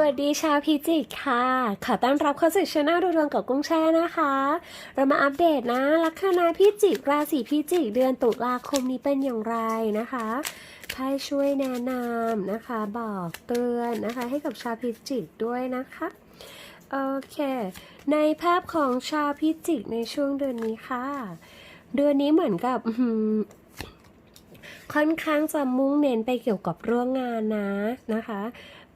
สวัสดีชาวพิจิกค่ะ ขอต้อนรับเข้าสู่ช่องดูดวงกับกุ้งแช่นะคะ เรามาอัปเดตนะ ลัคนาพิจิก ราศีพิจิก เดือนตุลาคมนี้เป็นอย่างไรนะคะไพ่ช่วยแนะนำนะคะ บอกเตือนนะคะ ให้กับชาวพิจิกด้วยนะคะ โอเค ในภาพของชาวพิจิกในช่วงเดือนนี้ค่ะ เดือนนี้เหมือนกับค่อนข้างจะมุ่งเน้นไปเกี่ยวกับเรื่องงานนะนะคะ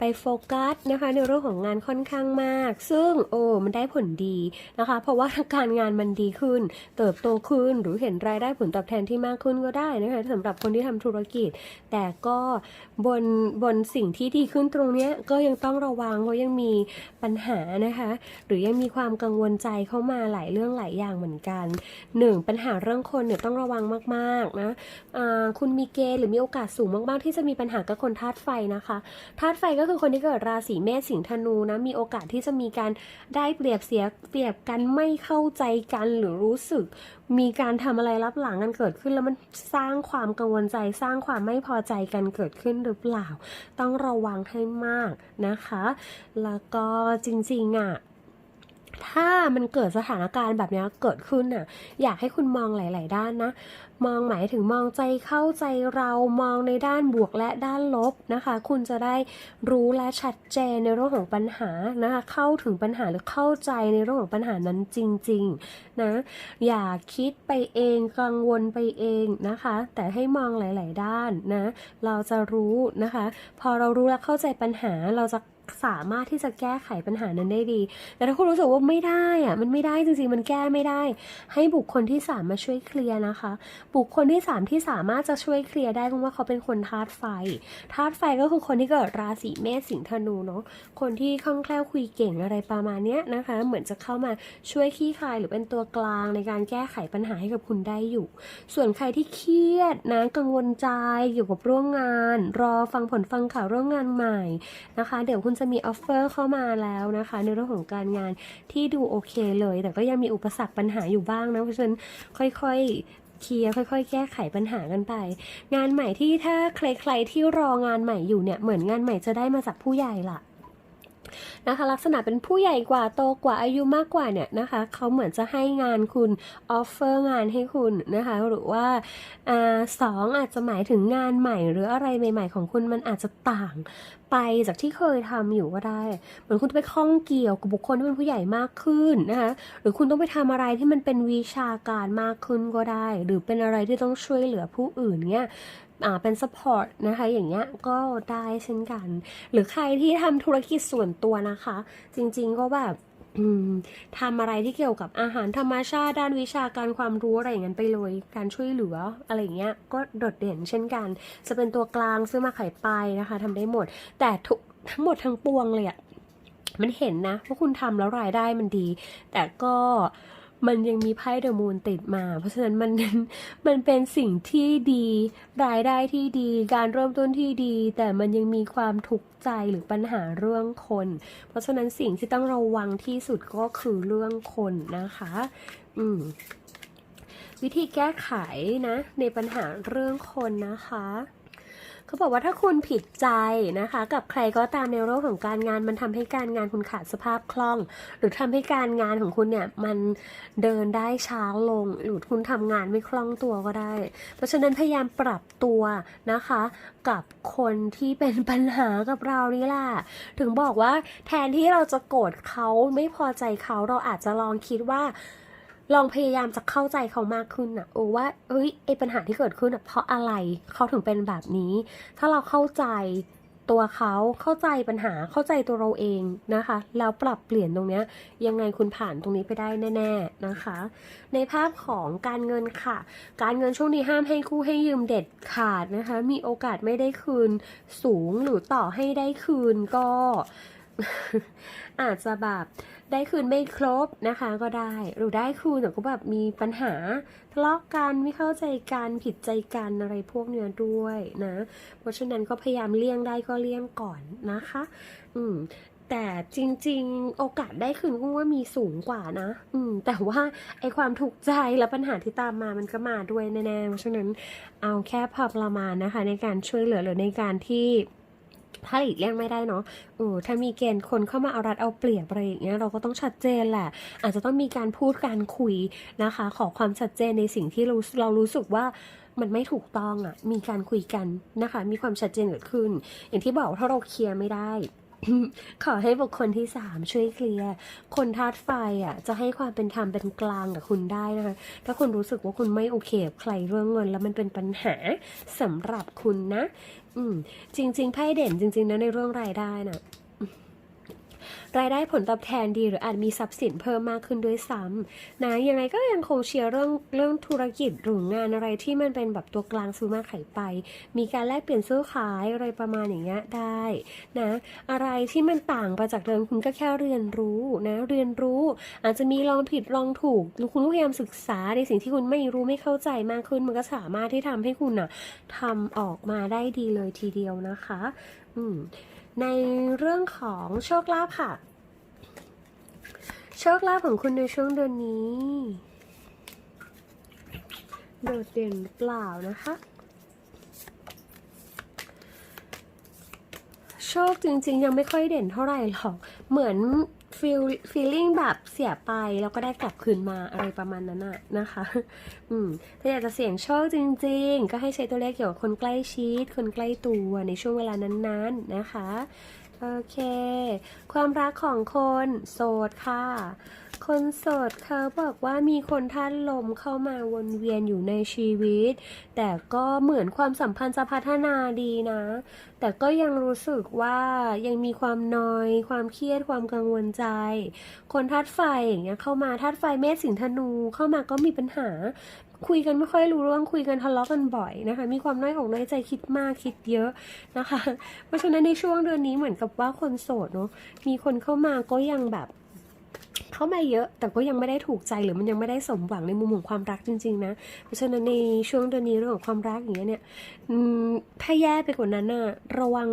ไปโฟกัสนะคะในเรื่องของงานค่อนข้างมาก ซึ่งโอ้มันได้ผลดีนะคะ เพราะว่าการงานมันดีขึ้น เติบโตขึ้นหรือเห็นรายได้ผลตอบแทนที่มากขึ้นก็ได้นะคะสำหรับคนที่ทำธุรกิจ แต่ก็บนบนสิ่งที่ดีขึ้นตรงนี้ก็ยังต้องระวังเพราะยังมีปัญหานะคะ หรือยังมีความกังวลใจเข้ามาหลายเรื่องหลายอย่างเหมือนกันหนึ่งปัญหาเรื่องคนเนี่ยต้องระวังมากๆนะอ่าคุณมีเกณฑ์หรือมีโอกาสสูงมากๆ ที่จะมีปัญหากับคนธาตุไฟนะคะธาตุไฟก็คือคนที่เกิดราศีเมษสิงห์ธนูนะมีโอกาสที่จะมีการได้เปรียบเสียเปรียบกันไม่เข้าใจกันหรือรู้สึก มีการทำอะไรรับหลังกันเกิดขึ้น แล้วมันสร้างความกังวลใจสร้างความไม่พอใจกันเกิดขึ้นหรือเปล่า ต้องระวังให้มากนะคะ แล้วก็จริงๆอะ ถ้ามันเกิดสถานการณ์แบบนี้เกิดขึ้นน่ะ อยากให้คุณมองหลาย ๆ ด้านนะ มองหมายถึงมองใจเข้าใจเรามองในด้านบวกและด้านลบนะคะ คุณจะได้รู้และชัดเจนในเรื่องของปัญหานะคะ เข้าถึงปัญหาหรือเข้าใจในเรื่องของปัญหานั้นจริง ๆ นะ อย่าคิดไปเองกังวลไปเองนะคะ แต่ให้มองหลาย ๆ ด้านนะ เราจะรู้นะคะ พอเรารู้และเข้าใจปัญหาเราจะสามารถที่จะแก้ไขปัญหานั้นได้ดี แต่ถ้าคุณรู้สึกว่าไม่ได้อะมันไม่ได้จริงๆ มันแก้ไม่ได้ ให้บุคคลที่สามมาช่วยเคลียร์นะคะ บุคคลที่สามที่สามารถจะช่วยเคลียร์ได้เพราะว่าเขาเป็นคนธาตุไฟ ธาตุไฟก็คือคนที่เกิดราศีเมษสิงห์ธนูเนาะ คนที่คล่องแคล่วคุยเก่งอะไรประมาณเนี้ยนะคะ เหมือนจะเข้ามาช่วยขี้คลายหรือเป็นตัวกลางในการแก้ไขปัญหาให้กับคุณได้อยู่ ส่วนใครที่เครียดนะกังวลใจเกี่ยวกับเรื่องงาน รอฟังผลฟังข่าวเรื่องงานใหม่นะคะ เดี๋ยวคุณจะมีออฟเฟอร์เข้ามาแล้วนะคะ ในเรื่องของการงานที่ดูโอเคเลย แต่ก็ยังมีอุปสรรคปัญหาอยู่บ้างนะเพราะฉะนั้นค่อยเคลียร์ค่อยๆ แก้ไขปัญหากันไป งานใหม่ที่ถ้าใครๆที่รองานใหม่อยู่เนี่ย เหมือนงานใหม่จะได้มาจากผู้ใหญ่ล่ะ นะคะ ลักษณะเป็นผู้ใหญ่กว่าโตกว่าอายุมากกว่าเนี่ยนะคะเขาเหมือนจะให้งานคุณออฟเฟอร์งานให้คุณนะคะหรือว่าอสองอาจจะหมายถึงงานใหม่หรืออะไรใหม่ ๆ ของคุณมันอาจจะต่างไปจากที่เคยทำอยู่ก็ได้ เหมือนคุณจะไปข้องเกี่ยวกับบุคคลที่เป็นผู้ใหญ่มากขึ้นนะคะ หรือคุณต้องไปทำอะไรที่มันเป็นวิชาการมากขึ้นก็ได้ หรือเป็นอะไรที่ต้องช่วยเหลือผู้อื่นเนี่ย เป็น support นะคะอย่างเงี้ยก็ได้เช่นกัน หรือใครที่ทำธุรกิจส่วนตัวนะคะ จริงๆก็แบบทำอะไรที่เกี่ยวกับอาหารธรรมชาติด้านวิชาการความรู้อะไรอย่างนั้นไปเลย การช่วยเหลืออะไรเงี้ยก็โดดเด่นเช่นกัน จะเป็นตัวกลางซื้อมาขายไปนะคะทำได้หมด แต่ทั้งหมดทั้งปวงเลยอะมันเห็นนะว่าคุณทำแล้วรายได้มันดี แต่ก็ มันยังมีไพ่เดอะมูนติดมา เพราะฉะนั้นมันมันเป็นสิ่งที่ดีรายได้ที่ดี การเริ่มต้นที่ดี แต่มันยังมีความทุกข์ใจหรือปัญหาเรื่องคน เพราะฉะนั้นสิ่งที่ต้องระวังที่สุดก็คือเรื่องคนนะคะ อืมวิธีแก้ไขนะ ในปัญหาเรื่องคนนะคะ เขาบอกว่าถ้าคุณผิดใจนะคะ กับใครก็ตามในเรื่องของการงานมันทำให้การงานคุณขาดสภาพคล่อง หรือทำให้การงานของคุณเนี่ยมันเดินได้ช้าลง หรือคุณทำงานไม่คล่องตัวก็ได้ เพราะฉะนั้นพยายามปรับตัวนะคะ กับคนที่เป็นปัญหากับเรานี่แหละถึงบอกว่าแทนที่เราจะโกรธเขาไม่พอใจเขาเราอาจจะลองคิดว่า ลองพยายามจะเข้าใจเขามากขึ้นนะโอ้ว่าเอ้ยไอปัญหาที่เกิดขึ้นอะเพราะอะไรเขาถึงเป็นแบบนี้ ถ้าเราเข้าใจตัวเขาเข้าใจปัญหาเข้าใจตัวเราเองนะคะ แล้วปรับเปลี่ยนตรงนี้ยยังไงคุณผ่านตรงนี้ไปได้แน่ ๆนะคะ ในภาพของการเงินค่ะ การเงินช่วงนี้ห้ามให้คู่ให้ยืมเด็ดขาดนะคะ มีโอกาสไม่ได้คืนสูงหรือต่อให้ได้คืนก็ อาจจะแบบได้คืนไม่ครบนะคะ ก็ได้หรือได้คืนแต่ก็แบบมีปัญหาทะเลาะกันไม่เข้าใจกันผิดใจกันอะไรพวกเนี้ยด้วยนะ เพราะฉะนั้นก็พยายามเลี่ยงได้ก็เลี่ยงก่อนนะคะ อืมแต่จริง ๆ โอกาสได้คืนก็ว่ามีสูงกว่านะ อืม แต่ว่าไอความถูกใจและปัญหาที่ตามมามันก็มาด้วยแน่ๆเพราะฉะนั้นเอาแค่พอประมาณนะคะ ในการช่วยเหลือหรือในการที่ ถ้าหลีกเลี่ยงไม่ได้เนาะเออถ้ามีเกณฑ์คนเข้ามาเอารัดเอาเปรียบอะไรอย่างเงี้ยเราก็ต้องชัดเจนแหละ อาจจะต้องมีการพูดการคุยนะคะ ขอความชัดเจนในสิ่งที่เราเรารู้สึกว่ามันไม่ถูกต้องอะ่ะ มีการคุยกันนะคะ มีความชัดเจนเกิดขึ้น อย่างที่บอกถ้าเราเคลียร์ไม่ได้ขอให้บุคคลที่สามช่วยเคลียร์ คนธาตุไฟอะ จะให้ความเป็นธรรมเป็นกลางกับคุณได้นะคะ ถ้าคุณรู้สึกว่าคุณไม่โอเคกับใครเรื่องเงิน แล้วมันเป็นปัญหาสำหรับคุณนะ อืม จริง ๆ ไพ่เด่นจริง ๆ นะในเรื่องรายได้นะ รายได้ผลตอบแทนดีหรืออาจมีทรัพย์สินเพิ่มมากขึ้นด้วยซ้ำนะยังไงก็ยังคงเชียร์เรื่องเรื่องธุรกิจหรืองานอะไรที่มันเป็นแบบตัวกลางซื้อมาขายไป มีการแลกเปลี่ยนซื้อขายอะไรประมาณอย่างเงี้ยได้นะอะไรที่มันต่างไปจากเดิมคุณก็แค่เรียนรู้นะเรียนรู้ อาจจะมีลองผิดลองถูกคุณพยายามศึกษาในสิ่งที่คุณไม่รู้ไม่เข้าใจมากขึ้น มันก็สามารถที่ทำให้คุณอะทำออกมาได้ดีเลยทีเดียวนะคะ อืม ในเรื่องของโชคลาภค่ะ โชคลาภของคุณในช่วงเดือนนี้ โดดเด่นเปล่านะคะ โชคจริงๆ ยังไม่ค่อยเด่นเท่าไหร่หรอก เหมือน ฟีลฟีลลิ่งแบบเสียไปแล้วก็ได้กลับคืนมาอะไรประมาณนั้นอะนะคะ อืมถ้าอยากจะเสี่ยงโชคจริง ๆ ก็ให้ใช้ตัวเลขเกี่ยวกับคนใกล้ชิด คนใกล้ตัวในช่วงเวลานั้นๆนะคะ โอเค ความรักของคนโสดค่ะ คนโสดเขาบอกว่ามีคนท่านลมเข้ามาวนเวียนอยู่ในชีวิต แต่ก็เหมือนความสัมพันธ์จะพัฒนาดีนะ แต่ก็ยังรู้สึกว่ายังมีความนอย ความเครียดความกังวลใจ คนธาตุไฟอย่างเงี้ยเข้ามาธาตุไฟเมษสิงธนูเข้ามาก็มีปัญหา คุยกันไม่ค่อยรู้เรื่องคุยกันทะเลาะกันบ่อยนะคะ มีความน้อยอกน้อยใจคิดมากคิดเยอะนะคะ เพราะฉะนั้นในช่วงเดือนนี้เหมือนกับว่าคนโสดเนาะมีคนเข้ามาก็ยังแบบ เข้ามาเยอะ แต่ก็ยังไม่ได้ถูกใจหรือมันยังไม่ได้สมหวังในมุมของความรักจริง ๆ นะ เพราะฉะนั้นในช่วงเดือนนี้เรื่องของความรักอย่างเงี้ยเนี่ยถ้าแย่ไปกว่านั้นน่ะระวัง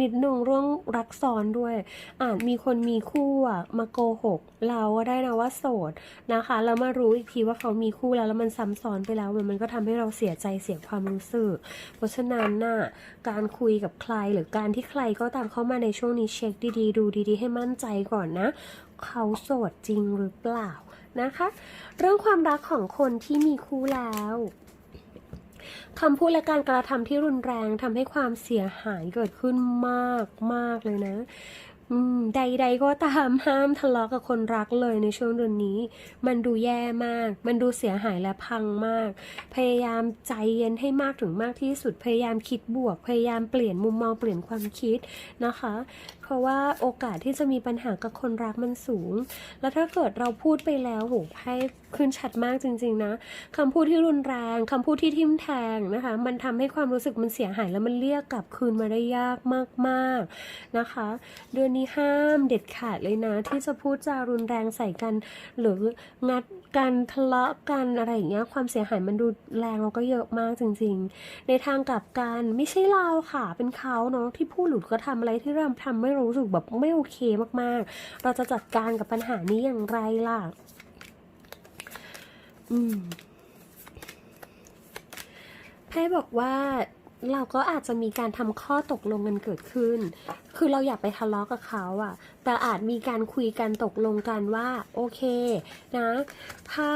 นิดนึงเรื่องรักซ้อนด้วยอาจมีคนมีคู่อะมาโกหก เราก็ได้นะว่าโสดนะคะแล้วมารู้อีกทีว่าเขามีคู่แล้วแล้วมันซ้ำซ้อนไปแล้วมันก็ทำให้เราเสียใจเสียความรู้สึก เพราะฉะนั้นน่ะการคุยกับใครหรือการที่ใครก็ตามเข้ามาในช่วงนี้เช็คดีๆ ดูดีๆ ให้มั่นใจก่อนนะ เขาโสดจริงหรือเปล่านะคะ เรื่องความรักของคนที่มีคู่แล้วคำพูดและการกระทำที่รุนแรงทำให้ความเสียหายเกิดขึ้นมากมากเลยนะใด ๆ ก็ตามห้ามทะเลาะกับคนรักเลยในช่วงเดือนนี้ มันดูแย่มาก มันดูเสียหายและพังมาก พยายามใจเย็นให้มากถึงมากที่สุด พยายามคิดบวก พยายามเปลี่ยนมุมมองเปลี่ยนความคิดนะคะเพราะว่าโอกาสที่จะมีปัญหากับคนรักมันสูง แล้วถ้าเกิดเราพูดไปแล้วโหให้ขึ้นชัดมากจริง ๆ นะคำพูดที่รุนแรงคำพูดที่ทิ่มแทงนะคะ มันทำให้ความรู้สึกมันเสียหายแล้วมันเรียกกลับคืนมาได้ยากมากๆนะคะ เดือนนี้ห้ามเด็ดขาดเลยนะ ที่จะพูดจารุนแรงใส่กัน หรืองัดกันทะเลาะกันอะไรอย่างเงี้ยความเสียหายมันดูแรงแล้วก็เยอะมากจริง ๆ ในทางกลับกันไม่ใช่เราค่ะเป็นเขาเนาะที่พูดหรือก็ทำอะไรที่เราทำไม่รู้สึกแบบไม่โอเคมากๆ เราจะจัดการกับปัญหานี้อย่างไรล่ะ อืมไพ่บอกว่า เราก็อาจจะมีการทำข้อตกลงกันเกิดขึ้น คือเราอยากไปทะเลาะกับเขาอะแต่อาจมีการคุยกันตกลงกันว่า โอเคนะ ถ้า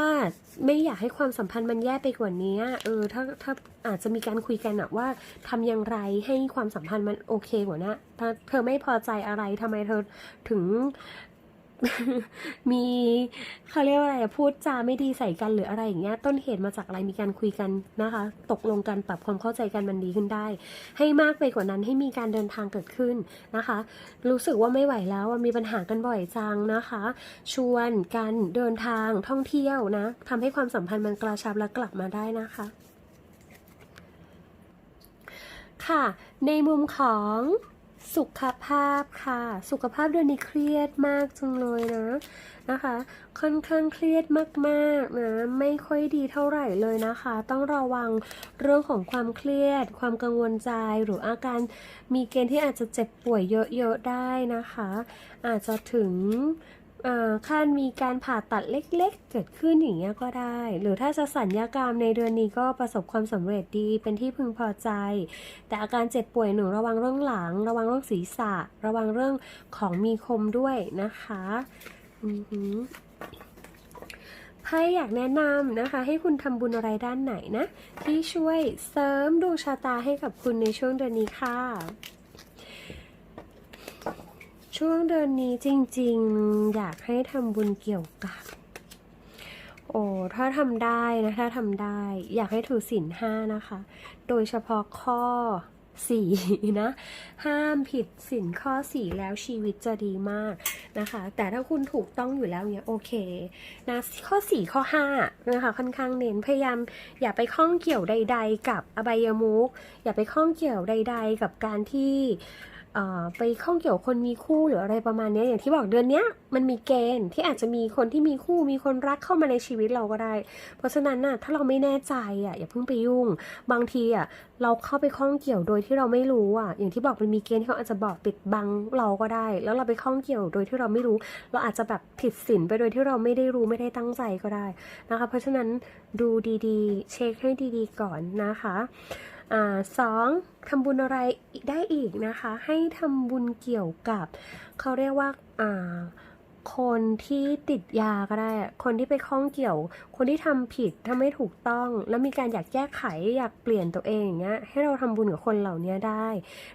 ไม่อยากให้ความสัมพันธ์มันแย่ไปกว่านี้เออ ถ้าถ้าอาจจะมีการคุยกันอะว่าทำอย่างไรให้ความสัมพันธ์มันโอเคกว่านะถ้าเธอไม่พอใจอะไรทำไมเธอถึง มีเขาเรียกว่าอะไรพูดจาไม่ดีใส่กันหรืออะไรอย่างเงี้ย ต้นเหตุมาจากอะไรมีการคุยกันนะคะ ตกลงกันปรับความเข้าใจกันมันดีขึ้นได้ ให้มากไปกว่านั้นให้มีการเดินทางเกิดขึ้นนะคะ รู้สึกว่าไม่ไหวแล้วมีปัญหากันบ่อยจังนะคะ ชวนกันเดินทางท่องเที่ยวนะทำให้ความสัมพันธ์มันกระชับและกลับมาได้นะคะค่ะ ในมุมของ สุขภาพค่ะ สุขภาพเดือนนี้เครียดมากจังเลยนะนะคะ ค่อนข้างเครียดมากๆนะไม่ค่อยดีเท่าไหร่เลยนะคะ ต้องระวังเรื่องของความเครียด ความกังวลใจหรืออาการมีเกณฑ์ที่อาจจะเจ็บป่วยเยอะๆได้นะคะ อาจจะถึง ขั้นมีการผ่าตัดเล็กๆ เกิดขึ้นอย่างเงี้ยก็ได้ หรือถ้าจะสัญญากรรมในเดือนนี้ก็ประสบความสำเร็จดีเป็นที่พึงพอใจ แต่อาการเจ็บป่วยหนูระวังเรื่องหลัง ระวังเรื่องศีรษะ ระวังเรื่องของมีคมด้วยนะคะไพ่อยากแนะนำนะคะ ให้คุณทำบุญอะไรด้านไหนนะ ที่ช่วยเสริมดวงชะตาให้กับคุณในช่วงเดือนนี้ค่ะ ช่วงเดือนนี้จริงๆ อยากให้ทำบุญเกี่ยวกับ โอ้ถ้าทำได้นะ ถ้าทำได้ อยากให้ถือศีลห้านะคะ โดยเฉพาะข้อสี่นะ ห้ามผิดศีลข้อสี่แล้วชีวิตจะดีมากนะคะ แต่ถ้าคุณถูกต้องอยู่แล้วเนี่ยโอเคนะข้อสี่ข้อห้านะคะค่อนข้างเน้นพยายามอย่าไปข้องเกี่ยวใด ๆ กับอบายมุขอย่าไปข้องเกี่ยวใด ๆ กับการที่ ไปข้องเกี่ยวคนมีคู่หรืออะไรประมาณนี้อย่างที่บอกเดือนนี้มันมีเกณฑ์ที่อาจจะมีคนที่มีคู่มีคนรักเข้ามาในชีวิตเราก็ได้ เพราะฉะนั้นน่ะถ้าเราไม่แน่ใจอะอย่าเพิ่งไปยุ่ง บางทีอะเราเข้าไปข้องเกี่ยวโดยที่เราไม่รู้อะอย่างที่บอกมันมีเกณฑ์ที่เขาอาจจะบอกปิดบังเราก็ได้ แล้วเราไปข้องเกี่ยวโดยที่เราไม่รู้ เราอาจจะแบบผิดศีลไปโดยที่เราไม่ได้รู้ไม่ได้ตั้งใจก็ได้นะคะ เพราะฉะนั้นดูดีๆ เช็คให้ดีๆ ก่อนนะคะ สองทำบุญอะไรได้อีกนะคะ ให้ทำบุญเกี่ยวกับ เขาเรียกว่าอ่าคนที่ติดยาก็ได้ คนที่ไปข้องเกี่ยว คนที่ทำผิดทำไม่ถูกต้อง แล้วมีการอยากแก้ไขอยากเปลี่ยนตัวเองอย่างเงี้ย ให้เราทำบุญกับคนเหล่านี้ได้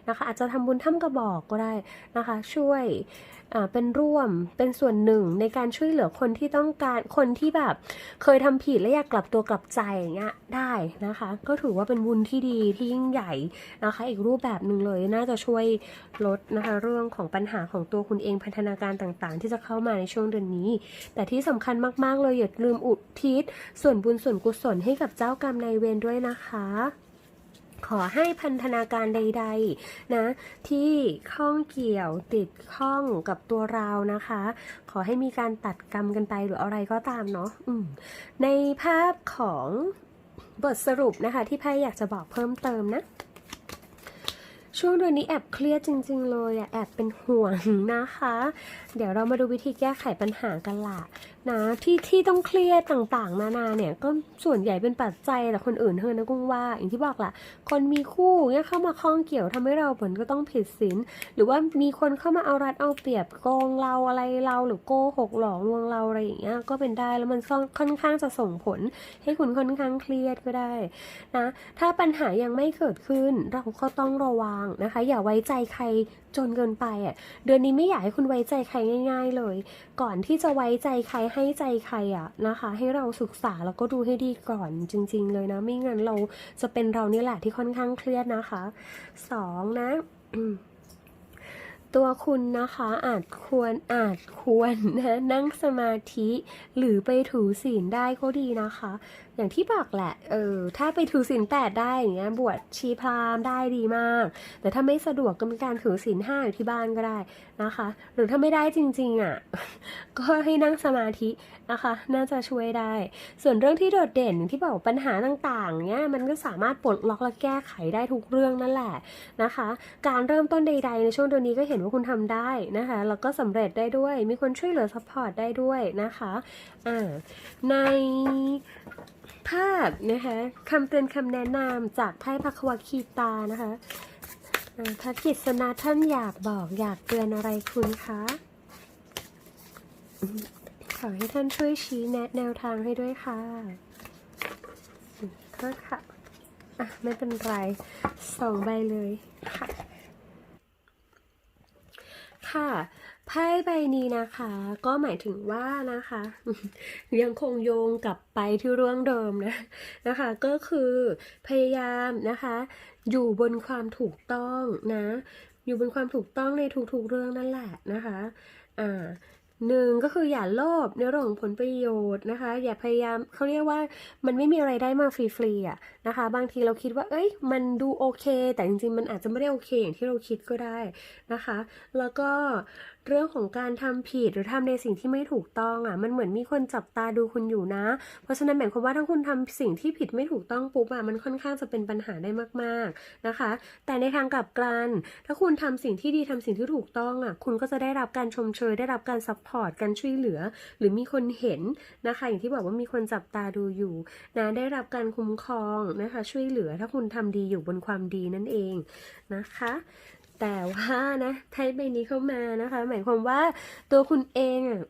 นะคะ อาจจะทำบุญถ้ำกระบอกก็ได้นะคะ ช่วย เป็นร่วมเป็นส่วนหนึ่งในการช่วยเหลือคนที่ต้องการคนที่แบบ เคยทำผิดและอยากกลับตัวกลับใจอย่างเงี้ยได้นะคะ ก็ถือว่าเป็นบุญที่ดีที่ยิ่งใหญ่นะคะ อีกรูปแบบหนึ่งเลยน่าจะช่วยลดนะคะ เรื่องของปัญหาของตัวคุณเองพันธนาการต่างๆ ที่จะเข้ามาในช่วงเดือนนี้ แต่ที่สำคัญมากๆเลยอย่าลืมอุทิศส่วนบุญส่วนกุศลให้กับเจ้ากรรมนายเวรด้วยนะคะ ขอให้พันธนาการใด ๆ นะ ที่ข้องเกี่ยวติดข้องกับตัวเรานะคะ ขอให้มีการตัดกรรมกันไปหรืออะไรก็ตามเนาะในภาพของบทสรุปนะคะ ที่ไพ่อยากจะบอกเพิ่มเติมนะ ช่วงเดือนนี้แอบเครียดจริง ๆ เลยอะแอบเป็นห่วงนะคะ เดี๋ยวเรามาดูวิธีแก้ไขปัญหากันละนะที่ที่ต้องเครียดต่างๆ นานาเนี่ยก็ส่วนใหญ่เป็นปัจจัยแต่คนอื่นเธอนะกุ้งว่า อย่างที่บอกละคนมีคู่เนี่ยเข้ามาคล้องเกี่ยวทำให้เราผลก็ต้องผิดศีลหรือว่ามีคนเข้ามาเอารัดเอาเปรียบโกงเราอะไรเราหรือโกหกหลอกลวงเราอะไรอย่างเงี้ยก็เป็นได้แล้วมันค่อนข้างจะส่งผล ให้คุณค่อนข้างเครียดก็ได้นะถ้าปัญหายังไม่เกิดขึ้นเราก็ต้องระวังนะคะ อย่าไว้ใจใครจนเกินไปอะ เดือนนี้ไม่อยากให้คุณไว้ใจใครง่าย ๆเลย ก่อนที่จะไว้ใจใครให้ใจใครอะนะคะ ให้เราศึกษาแล้วก็ดูให้ดีก่อนจริง ๆ เลยนะ ไม่งั้นเราจะเป็นเรานี่แหละที่ค่อนข้างเครียดนะคะสองนะตัวคุณนะคะอาจควรอาจควรนะนั่งสมาธิ หรือไปถูศีลได้ก็ดีนะคะ อย่างที่บอกแหละ เออ ถ้าไปถือศีลแปดได้อย่างเงี้ย บวชชีพราหมณ์ได้ดีมาก แต่ถ้าไม่สะดวกก็เป็นการถือศีลห้าอยู่ที่บ้านก็ได้นะคะ หรือถ้าไม่ได้จริงๆอะ ก็ให้นั่งสมาธินะคะ น่าจะช่วยได้ ส่วนเรื่องที่โดดเด่นอย่างที่บอกปัญหาต่างๆ เนี้ย มันก็สามารถปลดล็อกและแก้ไขได้ทุกเรื่องนั่นแหละนะคะ การเริ่มต้นใด ๆ ในช่วงเดือนนี้ก็เห็นว่าคุณทำได้นะคะ แล้วก็สำเร็จได้ด้วย มีคนช่วยเหลือซัพพอร์ตได้ด้วยนะคะ อ่า ใน ภาพนะคะคำเตือนคำแนะนำจากไพ่พักวคีตานะคะพระกิษณะท่านอยากบอกอยากเตือนอะไรคุณคะขอให้ท่านช่วยชี้แนะแนวทางให้ด้วยค่ะก็ค่ะอะ ไม่เป็นไรสองใบเลยค่ะ ค่ะ ไพ่ใบนี้นะคะ ก็หมายถึงว่านะคะ ยังคงโยงกลับไปที่เรื่องเดิมนะนะคะ ก็คือพยายามนะคะ อยู่บนความถูกต้องนะ อยู่บนความถูกต้องในทุกๆเรื่องนั่นแหละนะคะอ่าหนึ่งก็คืออย่าโลภในเรื่องของผลประโยชน์นะคะ อย่าพยายามเขาเรียกว่ามันไม่มีอะไรได้มาฟรีๆอะนะคะ บางทีเราคิดว่า เอ้ย มันดูโอเค แต่จริงๆ มันอาจจะไม่ได้โอเคอย่างที่เราคิดก็ได้นะคะ แล้วก็เรื่องของการทำผิดหรือทำในสิ่งที่ไม่ถูกต้องอะ มันเหมือนมีคนจับตาดูคุณอยู่นะ เพราะฉะนั้นหมายความว่าถ้าคุณทำสิ่งที่ผิดไม่ถูกต้องปุ๊บอะมันค่อนข้างจะเป็นปัญหาได้มาก ๆนะคะ แต่ในทางกลับกันถ้าคุณทำสิ่งที่ดีทำสิ่งที่ถูกต้องอะ คุณก็จะได้รับการชมเชยได้รับการซัพพอร์ตการช่วยเหลือ หรือมีคนเห็นนะคะ อย่างที่บอกว่ามีคนจับตาดูอยู่นะได้รับการคุ้มครองนะคะ ช่วยเหลือถ้าคุณทำดีอยู่บนความดีนั่นเองนะคะ แต่ว่านะไพ่ใบนี้เข้ามานะคะ หมายความว่าตัวคุณเองอะ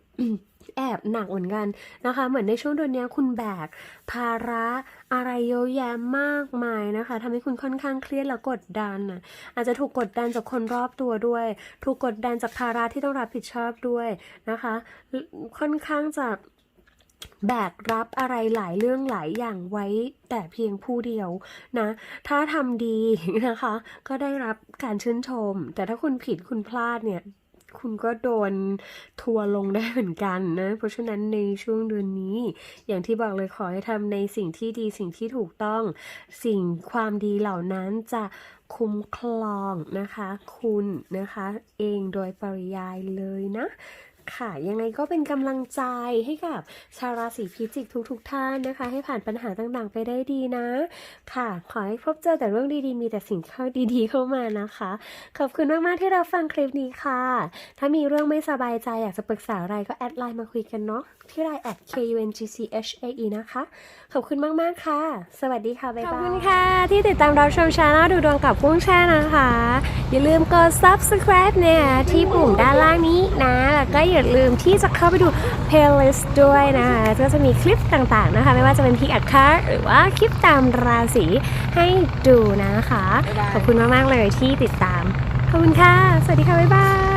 แอบหนักเหมือนกันนะคะ เหมือนในช่วงเดือนนี้คุณแบกภาระอะไรเยอะแยะมากมายนะคะทำให้คุณค่อนข้างเครียดและกดดันน่ะอาจจะถูกกดดันจากคนรอบตัวด้วย ถูกกดดันจากภาระที่ต้องรับผิดชอบด้วยนะคะ ค่อนข้างจะ แบกรับอะไรหลายเรื่องหลายอย่างไว้แต่เพียงผู้เดียวนะ ถ้าทำดีนะคะ ก็ได้รับการชื่นชม แต่ถ้าคุณผิดคุณพลาดเนี่ย คุณก็โดนทัวลงได้เหมือนกันนะ เพราะฉะนั้นในช่วงเดือนนี้ อย่างที่บอกเลยขอให้ทำในสิ่งที่ดีสิ่งที่ถูกต้อง สิ่งความดีเหล่านั้นจะคุ้มครองนะคะ คุณนะคะ เองโดยปริยายเลยนะ ค่ะ ยังไงก็เป็นกำลังใจให้กับชาวราศีพิจิกทุกๆทท่านนะคะ ให้ผ่านปัญหาต่างๆ ไปได้ดีนะ ค่ะ ขอให้พบเจอแต่เรื่องดีๆ มีแต่สิ่งเข้าดีๆ เข้ามานะคะ ขอบคุณมากๆที่เราฟังคลิปนี้ค่ะ ถ้ามีเรื่องไม่สบายใจอยากจะปรึกษาอะไรก็แอดไลน์มาคุยกันเนาะที่ไลน์ at kungchae นะคะ ขอบคุณมากๆค่ะ สวัสดีค่ะบ๊ายบายขอบคุณค่ะ ที่ติดตามรับชมชาแนลดูดวงกับกุ้งแช่นะคะ อย่าลืมกด subscribe เนี่ยที่ปุ่มด้านล่างนี้นะแล้วก็อย่าลืมที่จะเข้าไปดู playlist ด้วยนะคะก็จะมีคลิปต่างๆนะคะ ไม่ว่าจะเป็นพิกอัดคาหรือว่าคลิปตามราศีให้ดูนะคะ ขอบคุณมากๆเลยที่ติดตาม ขอบคุณค่ะ สวัสดีค่ะ บ๊ายบาย